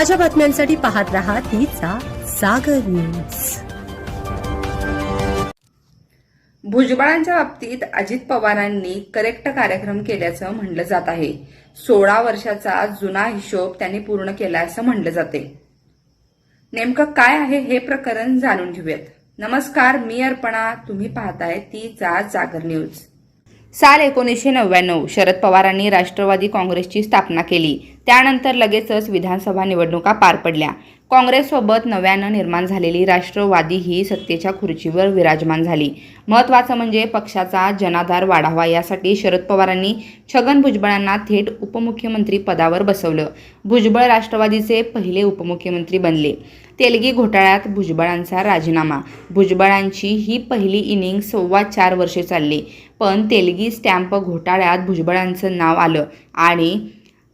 ताज्या बातम्यांसाठी पाहत रहा तिचा सागर न्यूज. भुजबळांच्या बाबतीत अजित पवारांनी करेक्ट कार्यक्रम केल्याचं म्हणलं जात आहे. सोळा वर्षाचा जुना हिशोब त्यांनी पूर्ण केला असं म्हणलं जाते. नेमकं काय आहे हे प्रकरण जाणून घेऊयात. नमस्कार मी अर्पणा. तुम्ही पाहताय तीचा जागर न्यूज. साल एकोणीसशे नव्याण्णव शरद पवारांनी राष्ट्रवादी काँग्रेसची स्थापना केली. त्यानंतर लगेचच विधानसभा निवडणुका पार पडल्या. काँग्रेससोबत नव्यानं निर्माण झालेली राष्ट्रवादी ही सत्तेच्या खुर्चीवर विराजमान झाली. महत्त्वाचं म्हणजे पक्षाचा जनाधार वाढावा यासाठी शरद पवारांनी छगन भुजबळांना थेट उपमुख्यमंत्री पदावर बसवलं. भुजबळ राष्ट्रवादीचे पहिले उपमुख्यमंत्री बनले. तेलगी घोटाळ्यात भुजबळांचा राजीनामा. भुजबळांची ही पहिली इनिंग सव्वा चार वर्षे चालली. पण तेलगी स्टॅम्प घोटाळ्यात भुजबळांचं नाव आलं आणि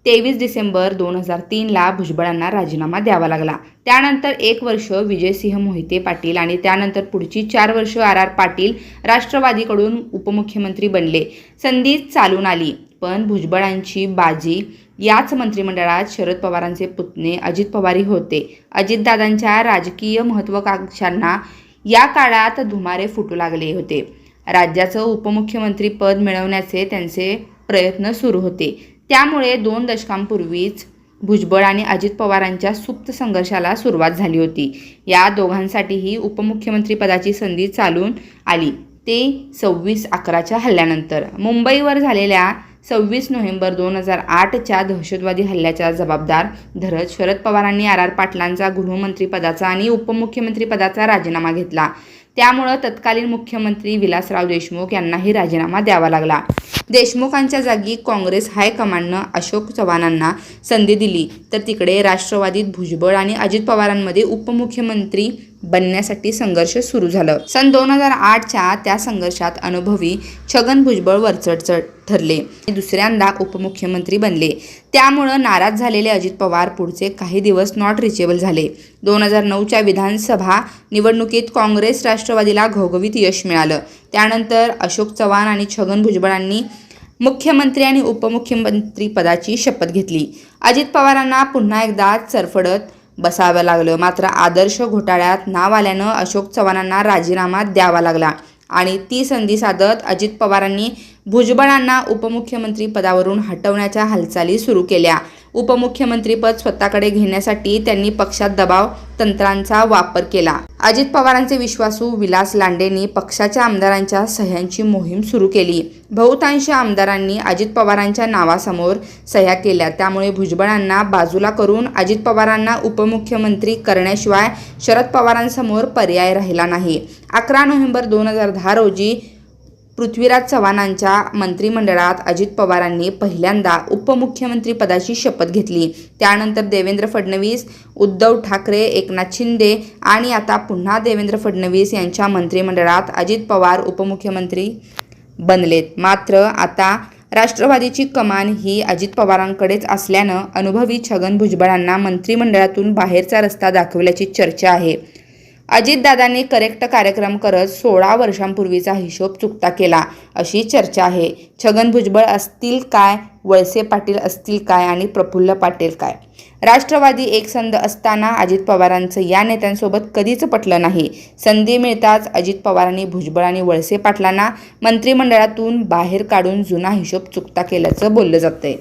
तेवीस डिसेंबर दोन हजार तीनला भुजबळांना राजीनामा द्यावा लागला. त्यानंतर एक वर्ष विजयसिंह मोहिते पाटील आणि त्यानंतर पुढची चार वर्ष आर आर पाटील राष्ट्रवादीकडून उपमुख्यमंत्री बनले. संधी चालून आली. पण भुजबळांची बाजी याच मंत्रिमंडळात शरद पवारांचे पुतणे अजित पवारही होते. अजितदादांच्या राजकीय महत्त्वाकांक्षांना या काळात धुमारे फुटू लागले होते. राज्याचं उपमुख्यमंत्रीपद मिळवण्याचे त्यांचे प्रयत्न सुरू होते. त्यामुळे दोन दशकांपूर्वीच भुजबळ आणि अजित पवारांच्या सुप्त संघर्षाला सुरुवात झाली होती. या दोघांसाठीही उपमुख्यमंत्रीपदाची संधी चालून आली. ते सव्वीस अकराच्या हल्ल्यानंतर. मुंबईवर झालेल्या सव्वीस नोव्हेंबर दोन हजार आठच्या दहशतवादी हल्ल्याचा जबाबदार धरत शरद पवारांनी आर आर पाटलांचा गृहमंत्रीपदाचा आणि उपमुख्यमंत्रीपदाचा राजीनामा घेतला. त्यामुळं तत्कालीन मुख्यमंत्री विलासराव देशमुख यांनाही राजीनामा द्यावा लागला. देशमुखांच्या जागी काँग्रेस हायकमांडनं अशोक चव्हाणांना संधी दिली. तर तिकडे राष्ट्रवादीत भुजबळ आणि अजित पवारांमध्ये उपमुख्यमंत्री बनण्यासाठी संघर्ष सुरू झालं. सन दोन हजार आठच्या त्या संघर्षात अनुभवी छगन भुजबळ वरचढ ठरले. दुसऱ्यांदा उपमुख्यमंत्री बनले. त्यामुळं नाराज झालेले अजित पवार पुढचे काही दिवस नॉट रिचेबल झाले. दोन हजार नऊच्या विधानसभा निवडणुकीत काँग्रेस राष्ट्रवादीला घवघवीत यश मिळालं. त्यानंतर अशोक चव्हाण आणि छगन भुजबळांनी मुख्यमंत्री आणि उपमुख्यमंत्री पदाची शपथ घेतली. अजित पवारांना पुन्हा एकदा चरफडत बसावं लागलं. मात्र आदर्श घोटाळ्यात नाव आल्यानं अशोक चव्हाणांना राजीनामा द्यावा लागला आणि ती संधी साधत अजित पवारांनी भुजबळांना उपमुख्यमंत्री पदावरून हटवण्याच्या हालचाली सुरू केल्या. उपमुख्यमंत्रीपद स्वतःकडे घेण्यासाठी त्यांनी पक्षात दबाव तंत्रांचा वापर केला. अजित पवारांचे विश्वासू विलास लांडेंनी पक्षाच्या आमदारांच्या सह्यांची मोहीम सुरू केली. बहुतांश आमदारांनी अजित पवारांच्या नावासमोर सह्या केल्या. त्यामुळे भुजबळांना बाजूला करून अजित पवारांना उपमुख्यमंत्री करण्याशिवाय शरद पवारांसमोर पर्याय राहिला नाही. अकरा नोव्हेंबर दोन हजार दहा रोजी पृथ्वीराज चव्हाणांच्या मंत्रिमंडळात अजित पवारांनी पहिल्यांदा उपमुख्यमंत्री पदाची शपथ घेतली. त्यानंतर देवेंद्र फडणवीस उद्धव ठाकरे एकनाथ शिंदे आणि आता पुन्हा देवेंद्र फडणवीस यांच्या मंत्रिमंडळात अजित पवार उपमुख्यमंत्री बनलेत. मात्र आता राष्ट्रवादीची कमान ही अजित पवारांकडेच असल्यानं अनुभवी छगन भुजबळांना मंत्रिमंडळातून बाहेरचा रस्ता दाखवल्याची चर्चा आहे. अजितदादांनी करेक्ट कार्यक्रम करत सोळा वर्षांपूर्वीचा हिशोब चुकता केला अशी चर्चा आहे. छगन भुजबळ असतील काय? वळसे पाटील असतील काय? आणि प्रफुल्ल पाटील काय? राष्ट्रवादी एकसंध असताना अजित पवारांचं या नेत्यांसोबत कधीच पटलं नाही. संधी मिळताच अजित पवारांनी भुजबळ आणि वळसे पाटलांना मंत्रिमंडळातून बाहेर काढून जुना हिशोब चुकता केल्याचं बोललं जातंय.